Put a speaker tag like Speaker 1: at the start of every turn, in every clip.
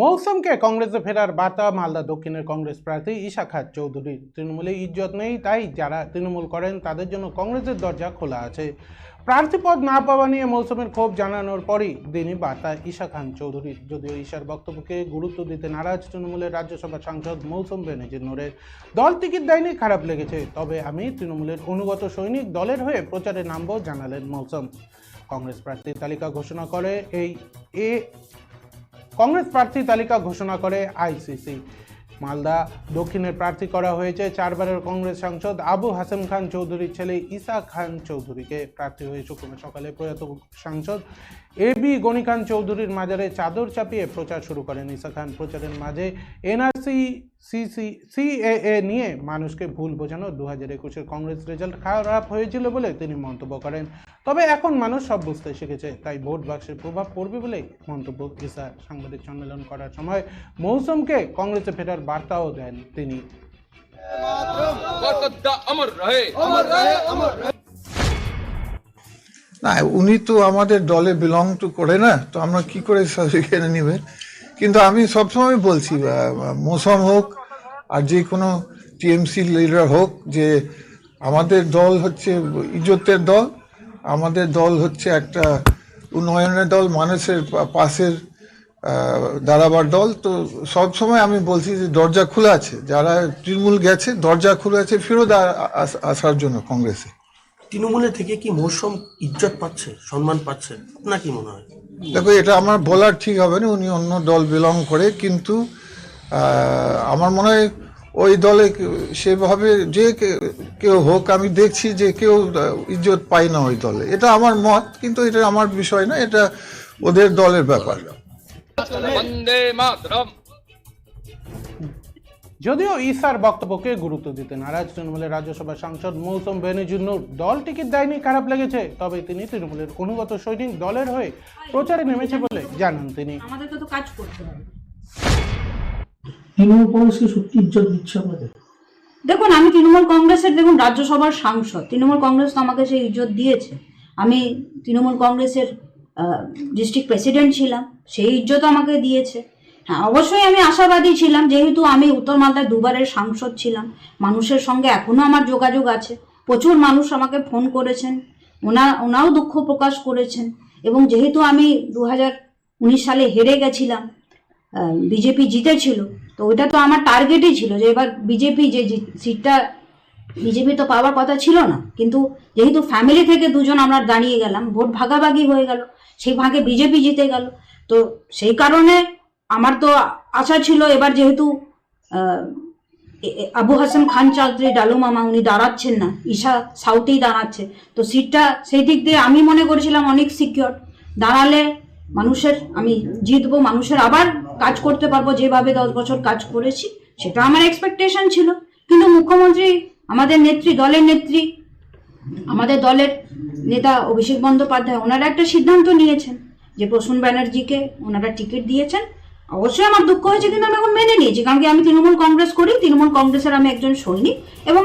Speaker 1: মৌসুমকে কংগ্রেসে ফেরার বার্তা মালদা দক্ষিণের কংগ্রেস প্রার্থী ঈশা খান চৌধুরী। তৃণমূলে ইজ্জত নেই, তাই যারা তৃণমূল করেন তাদের জন্য কংগ্রেসের দরজা খোলা আছে। প্রার্থী পদ না পাওয়া নিয়ে মৌসুমের ক্ষোভ জানানোর পরই দিনই বার্তা ঈশা খান চৌধুরী যদিও ঈশার বক্তব্যকে গুরুত্ব দিতে নারাজ তৃণমূলের রাজ্যসভা সাংসদ মৌসুম বেনজির নোরের দল টিকিট দেয়নি, খারাপ লেগেছে। তবে আমি তৃণমূলের অনুগত সৈনিক দলের হয়ে প্রচারে নামবো, জানালেন মৌসুম। কংগ্রেস প্রার্থীর তালিকা ঘোষণা করে এই এ কংগ্রেস প্রার্থী তালিকা ঘোষণা করে আইসিসি। মালদা দক্ষিণের প্রার্থী করা হয়েছে চারবারের কংগ্রেস সাংসদ আবু হাসেম খান চৌধুরীর ছেলে ইসা খান চৌধুরীকে। প্রার্থী হয়ে শুক্রবার সকালে প্রয়াত সাংসদ এ বি গণি খান চৌধুরীর মাজারে চাদর চাপিয়ে প্রচার শুরু করেন ইসা খান। প্রচারের মাঝে এনআরসি সিসি সিএএ নিয়ে মানুষকে ভুল বোঝানো দু হাজার একুশের কংগ্রেস রেজাল্ট খারাপ হয়েছিল বলে তিনি মন্তব্য করেন। তবে এখন মানুষ সব বুঝতে শিখেছে, তাই ভোট বাক্সের প্রভাব পড়বে বলে মন্তব্য ইসা সাংবাদিক সম্মেলন করার সময় মৌসুমকে কংগ্রেসে ফেরার বার্তাও দেন তিনি।
Speaker 2: না, উনি তো আমাদের দলে বিলং টু করে না, তো আমরা কি করে সেখানে নেবেন কিন্তু আমি সবসময় বলছি মৌসম হোক আর যে কোনো টিএমসি লিডার হোক যে আমাদের দল হচ্ছে ইজ্জতের দল, আমাদের দল হচ্ছে একটা উন্নয়নের দল, মানুষের পাশের দাঁড়াবার দল। তো সবসময় আমি বলছি যে দরজা খোলা আছে। যারা তৃণমূল গেছে, দরজা খোলা আছে ফেরত আসার জন্য কংগ্রেসে।
Speaker 3: তৃণমূলের থেকে কি মৌসুম ইজ্জত পাচ্ছে সম্মান পাচ্ছে? আপনার কি মনে হয়?
Speaker 2: দেখো এটা আমার বলার ঠিক হবে না উনি অন্য দল বিলং করে কিন্তু আমার মনে হয় ওই দলে সেভাবে যে কেউ হোক আমি দেখছি যে কেউ ইজ্জত পায় না ওই দলে। এটা আমার মত কিন্তু এটা আমার বিষয় না এটা ওদের দলের ব্যাপার।
Speaker 4: বন্দে মাতরম।
Speaker 1: যদিও ইসার বক্তব্যকে গুরুত্ব দিতে নারাজ তৃণমূলের রাজ্যসভা সাংসদ মৌসুম বেনজির দল টিকিট দেয়নি খারাপ লেগেছে। তবে তিনি তৃণমূলের অনুগত সৈনিক দলের হয়ে প্রচারে নেমেছে বলে জানান তিনি।
Speaker 5: আমাদেরকে তো কাজ করতে হবে।
Speaker 6: তৃণমূল কংগ্রেসকে সত্যি ইজ্জত দিচ্ছে আমাদের।
Speaker 5: দেখুন আমি তৃণমূল কংগ্রেসের দেখুন রাজ্যসভার সাংসদ। তৃণমূল কংগ্রেস তো আমাকে সেই ইজ্জত দিয়েছে। আমি তৃণমূল কংগ্রেসের ডিস্ট্রিক্ট প্রেসিডেন্ট ছিলাম। সেই ইজ্জত আমাকে দিয়েছে। হ্যাঁ অবশ্যই আমি আশাবাদী ছিলাম, যেহেতু আমি উত্তর মালদার দুবারের সাংসদ ছিলাম। মানুষের সঙ্গে এখনও আমার যোগাযোগ আছে। প্রচুর মানুষ আমাকে ফোন করেছেন, ওনা, ওনাও দুঃখ প্রকাশ করেছেন। এবং যেহেতু আমি দু হাজার উনিশ সালে হেরে গেছিলাম বিজেপি জিতেছিল, তো ওইটা তো আমার টার্গেটই ছিল যে এবার বিজেপি যে সিটটা বিজেপি তো পাওয়ার কথা ছিল না। কিন্তু যেহেতু ফ্যামিলি থেকে দুজন আমরা দাঁড়িয়ে গেলাম, ভোট ভাগাভাগি হয়ে গেল, সেই ভাগে বিজেপি জিতে গেল, তো সেই কারণে আমার তো আশা ছিল এবার যেহেতু আবু হাসান খান চৌধুরী ডালু মামা উনি দাঁড়াচ্ছেন না, ঈশা সাউথেই দাঁড়াচ্ছে। তো সিটটা সেই দিক দিয়ে আমি মনে করেছিলাম অনেক সিকিওর দাঁড়ালে মানুষের, আমি জিতবো, মানুষের আবার কাজ করতে পারব, যেভাবে দশ বছর কাজ করেছি, সেটা আমার এক্সপেকটেশন ছিল। কিন্তু মুখ্যমন্ত্রী, আমাদের নেত্রী, দলের নেত্রী, আমাদের দলের নেতা অভিষেক বন্দ্যোপাধ্যায়, ওনারা একটা সিদ্ধান্ত নিয়েছেন যে প্রসূন ব্যানার্জিকে ওনারা টিকিট দিয়েছেন। অবশ্যই আমার দুঃখ হয়েছে কিন্তু আমি এখন মেনে নিয়েছি কারণ কি আমি তৃণমূল কংগ্রেস করি তৃণমূল কংগ্রেসের আমি একজন সৈনিক এবং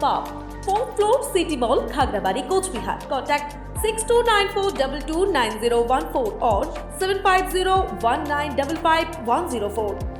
Speaker 4: पाप phone floor city mall
Speaker 7: Khagrabari Coochbehar contact six two nine four double two nine zero one four और seven five zero one nine double five one zero four